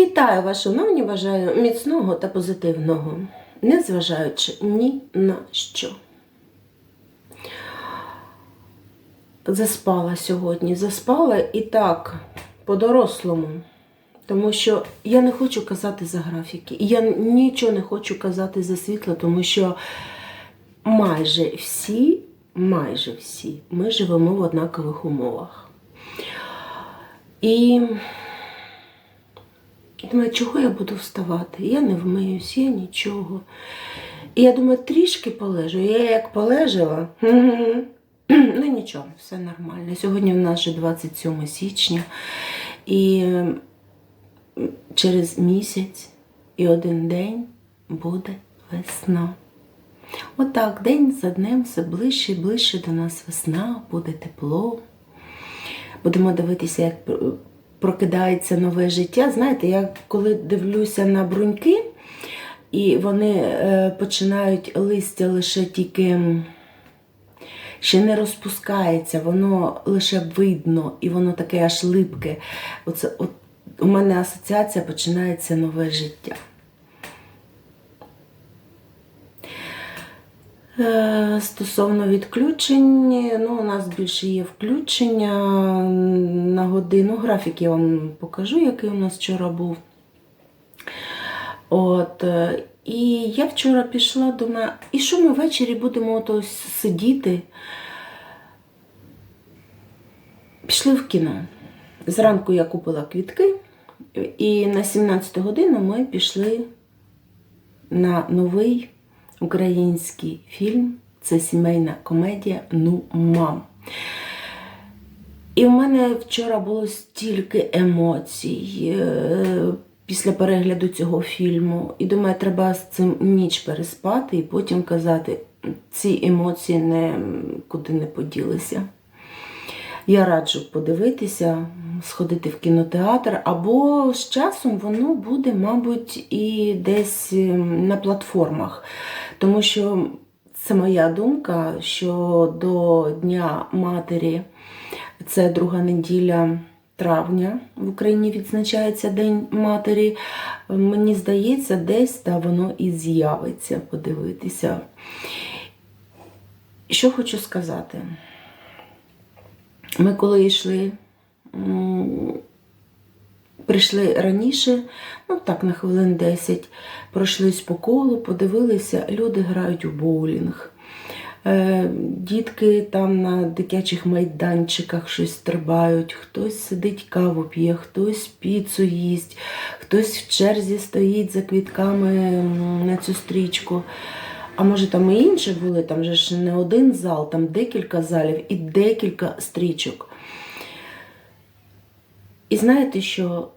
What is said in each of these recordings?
Вітаю вас, шановні, бажаю міцного та позитивного, незважаючи ні на що. Заспала сьогодні, заспала і так, по-дорослому. Тому що я не хочу казати за графіки. І я нічого не хочу казати за світло, тому що майже всі, майже всі ми живемо в однакових умовах. І думаю, чого я буду вставати? Я не вмиюсь, я нічого. І я думаю, трішки полежу. Я як полежала, ну нічого, все нормально. Сьогодні в нас вже 27 січня. І через місяць і один день буде весна. Отак, день за днем все ближче і ближче до нас весна, буде тепло. Будемо дивитися, як прокидається нове життя. Знаєте, я коли дивлюся на бруньки, і вони е, починають листя лише тільки ще не розпускається, воно лише видно, і воно таке аж липке. Оце, от, у мене асоціація починається нове життя. Стосовно відключень, ну, у нас більше є включення на годину. Графік я вам покажу, який у нас вчора був. От, е, І я вчора пішла, думаю, і що ми ввечері будемо ото сидіти? Пішли в кіно. Зранку я купила квітки, і на 17 годину ми пішли на новий український фільм. Це сімейна комедія Ну мам. І в мене вчора було стільки емоцій е, після перегляду цього фільму. І думаю, треба з цим ніч переспати і потім казати, ці емоції не куди не поділися. Я раджу подивитися, сходити в кінотеатр, або з часом воно буде, мабуть, і десь ем, на платформах. Тому що це моя думка, що до Дня Матері це друга неділя травня в Україні відзначається День Матері. Мені здається, десь та воно і з'явиться подивитися. Що хочу сказати? Ми коли йшли, прийшли раніше, ну так, на хвилин 10, пройшлись по колу, подивилися, люди грають у боулінг. Е, Дітки там на дитячих майданчиках щось стрибають, хтось сидить каву п'є, хтось піцу їсть, хтось в черзі стоїть за квітками на цю стрічку. А може там і інші були, там же ж не один зал, там декілька залів і декілька стрічок. І знаєте, що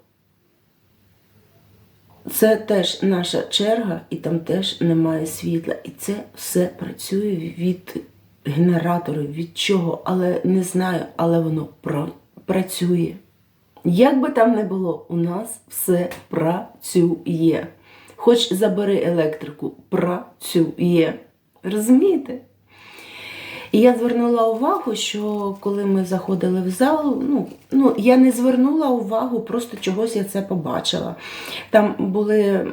це теж наша черга, і там теж немає світла. І це все працює від генераторів, від чого, але не знаю, але воно працює. Як би там не було, у нас все працює. Хоч забери електрику, працює. Розумієте? І я звернула увагу, що коли ми заходили в зал, ну, ну, я не звернула увагу, просто чогось я це побачила. Там були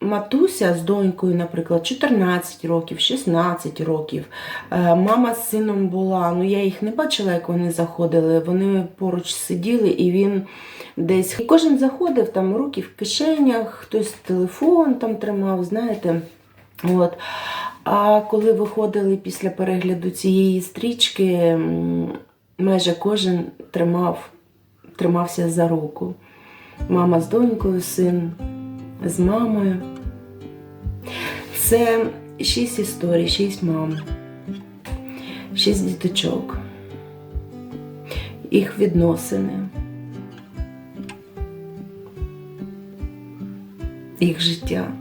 матуся з донькою, наприклад, 14 років, 16 років. Е, мама з сином була, ну я їх не бачила, як вони заходили. Вони поруч сиділи і він десь. І кожен заходив, там руки в кишенях, хтось телефон там тримав, знаєте. От. А коли виходили після перегляду цієї стрічки, майже кожен тримав, тримався за руку. Мама з донькою, син з мамою. Це шість історій, шість мам, шість діточок, їх відносини, їх життя.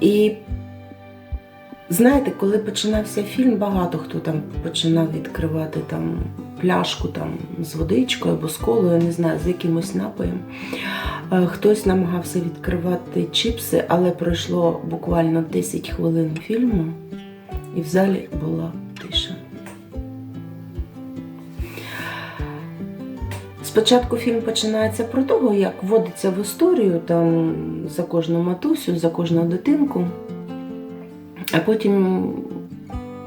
І знаєте, коли починався фільм, багато хто там починав відкривати там пляшку там з водичкою або з колою, не знаю, з якимось напоєм. Е, хтось намагався відкривати чіпси, але пройшло буквально 10 хвилин фільму, і в залі була тиша. Спочатку фільм починається про того, як вводиться в історію там за кожну матусю, за кожну дитинку, а потім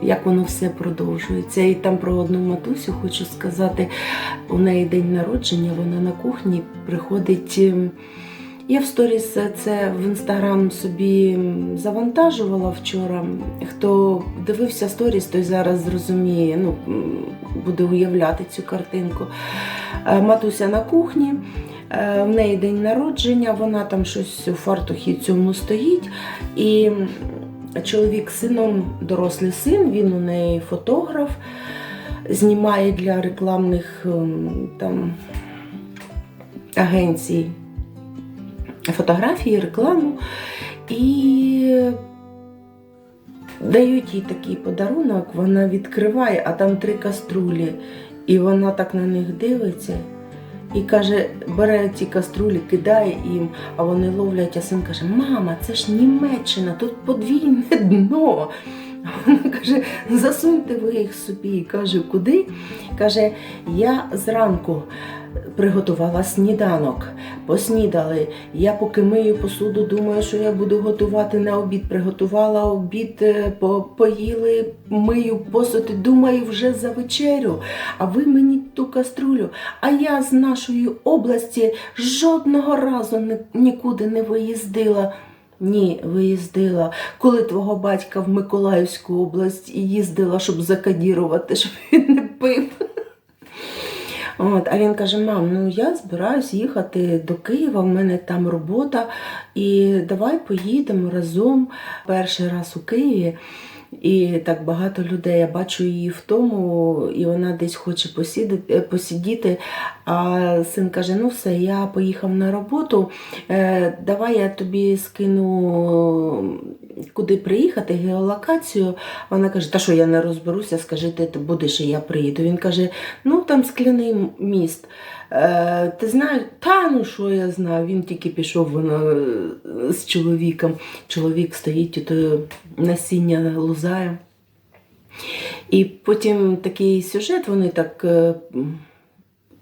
як воно все продовжується. І там про одну матусю хочу сказати, у неї день народження, вона на кухні приходить. ем, Я в сторіс це в інстаграм собі завантажувала вчора. Хто дивився сторіс, той зараз зрозуміє, ну, буде уявляти цю картинку. Е, Матуся на кухні, е, в неї день народження, вона там щось у фартухі цьому стоїть. І чоловік сином, дорослий син, він у неї фотограф, знімає для рекламних ем, там, агенцій фотографії, рекламу. І дають їй такий подарунок, вона відкриває, а там три каструлі. І вона так на них дивиться і каже, бере ці каструлі, кидає їм, а вони ловлять, а син каже: Мама, це ж Німеччина, тут подвійне дно. Вона каже, засуньте ви їх собі. І каже, куди? Каже, я зранку приготувала сніданок, поснідали. Я поки мию посуду, думаю, що я буду готувати на обід. Приготувала обід, е, по- поїли, мию посуд, думаю, вже за вечерю. А ви мені ту каструлю. А я з нашої області жодного разу ні- нікуди не виїздила. Ні, виїздила. Коли твого батька в Миколаївську область їздила, щоб закадірувати, щоб він не пив. От, а він каже: мам, ну я збираюсь їхати до Києва, в мене там робота, і давай поїдемо разом перший раз у Києві. І так багато людей. Я бачу її в тому, і вона десь хоче посідати, посидіти. А син каже: ну все, я поїхав на роботу. Е, давай я тобі скину куди приїхати, геолокацію. Вона каже, та що я не розберуся, скажи, ти будеш, і я приїду. Він каже, ну там скляний міст. Е, ти знаєш, та ну що я знаю, він тільки пішов вона, е, з чоловіком. Чоловік стоїть і то насіння лузає. І потім такий сюжет, вони так е,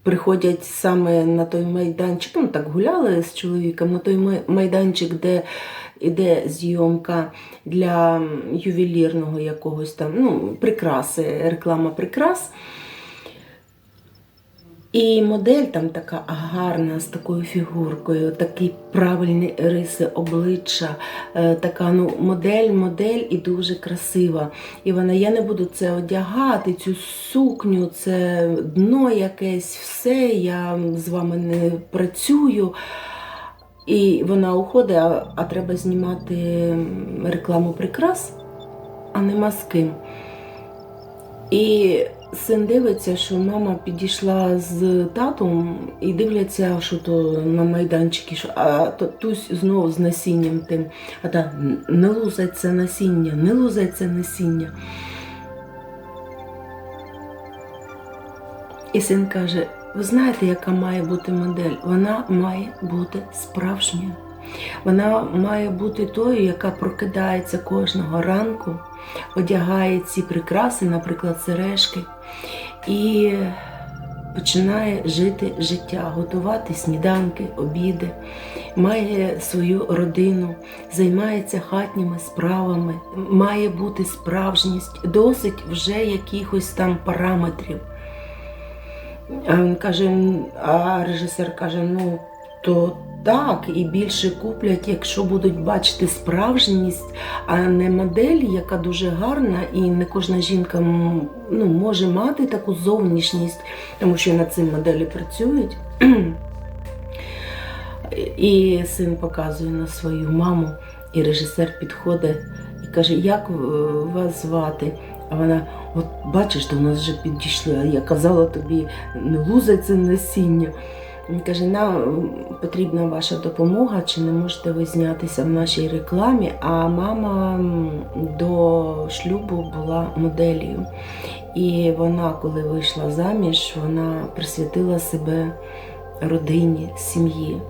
приходять саме на той майданчик, ну так гуляли з чоловіком, на той майданчик, де іде зйомка для ювелірного якогось там, ну, прикраси, реклама прикрас. І модель там така гарна, з такою фігуркою, такі правильні риси обличчя, е, така ну, модель, модель і дуже красива. І вона, я не буду це одягати, цю сукню, це дно якесь, все, я з вами не працюю. І вона уходить, а, а треба знімати рекламу прикрас, а нема з ким. І син дивиться, що мама підійшла з татом і дивляться, що то на майданчики, що, а то тусь знову з насінням тим. А та не лузай це насіння, не лузай це насіння. І син каже: ви знаєте, яка має бути модель? Вона має бути справжньою. Вона має бути тою, яка прокидається кожного ранку, одягає ці прикраси, наприклад, сережки, і починає жити життя, готувати сніданки, обіди, має свою родину, займається хатніми справами, має бути справжність, досить вже якихось там параметрів. А він каже, а режисер каже: ну то так, і більше куплять, якщо будуть бачити справжність, а не модель, яка дуже гарна, і не кожна жінка ну, може мати таку зовнішність, тому що над цим моделі працюють. І син показує на свою маму, і режисер підходить і каже, як е, вас звати? А вона, от бачиш, до нас вже підійшли, а я казала тобі, не лузай це насіння. Він каже, нам потрібна ваша допомога, чи не можете ви знятися в нашій рекламі. А мама до шлюбу була моделлю. І вона, коли вийшла заміж, вона присвятила себе родині, сім'ї.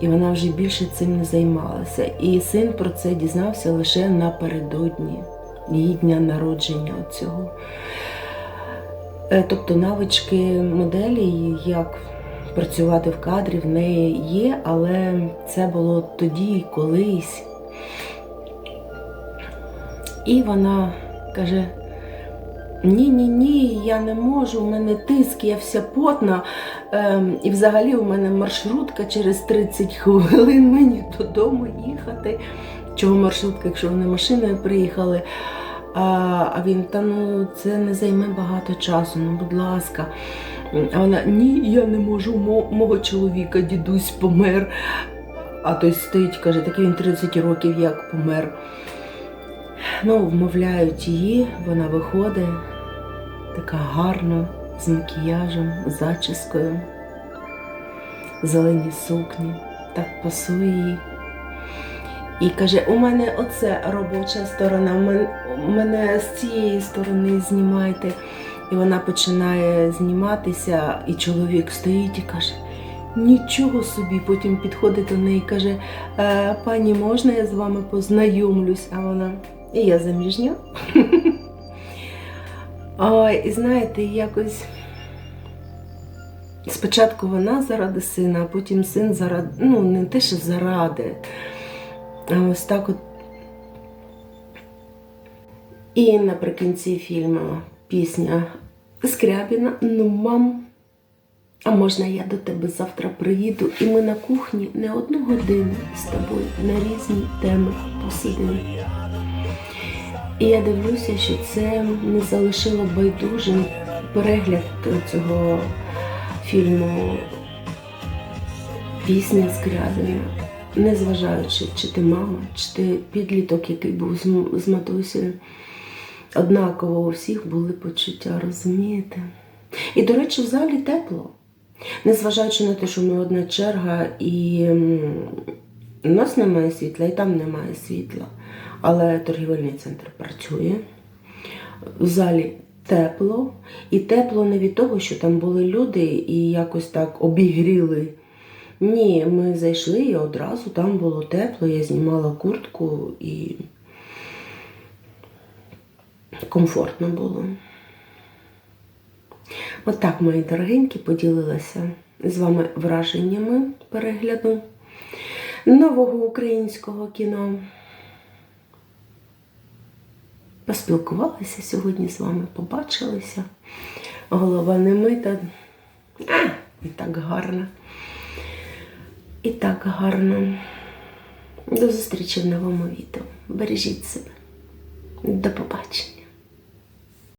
І вона вже більше цим не займалася. І син про це дізнався лише напередодні її дня народження цього. Тобто навички моделі, як працювати в кадрі в неї є, але це було тоді, колись. І вона каже: ні, ні, ні, я не можу, у мене тиск, я вся потна. Ем, і взагалі у мене маршрутка через 30 хвилин мені додому їхати. Чого маршрутка, якщо вони машиною приїхали? А він, та ну це не займе багато часу, ну будь ласка. Вона ні, я не можу, мого чоловіка дідусь помер. А той стоїть, каже, такий він 30 років як помер. Ну, вмовляють її, вона виходить, така гарна, з макіяжем, з зачіскою, зелені сукні, так пасує їй. І каже, у мене оце робоча сторона, мене з цієї сторони знімайте. І вона починає зніматися, і чоловік стоїть і каже: нічого собі, потім підходить до неї і каже, «Е, пані, можна я з вами познайомлюсь? А вона, і я заміжня. І знаєте, якось спочатку вона заради сина, а потім син заради, ну, не те, що заради. А ось так от. І наприкінці фільму пісня Скрябіна Ну, мам, а можна я до тебе завтра приїду, і ми на кухні не одну годину з тобою на різні теми посидимо. І я дивлюся, що це не залишило байдужим перегляд цього фільму Пісня Скрябіна. Незважаючи, чи ти мама, чи ти підліток, який був з, матусею, однаково у всіх були почуття, розумієте? І, до речі, в залі тепло. Незважаючи на те, що ми одна черга, і у нас немає світла, і там немає світла. Але торгівельний центр працює. В залі тепло. І тепло не від того, що там були люди і якось так обігріли. Ні, ми зайшли і одразу там було тепло, я знімала куртку і комфортно було. Отак, мої дорогенькі, поділилася з вами враженнями перегляду нового українського кіно. Поспілкувалися сьогодні з вами, побачилися. Голова не мита. А, і так гарно. І так гарно. До зустрічі в новому відео. Бережіть себе. До побачення.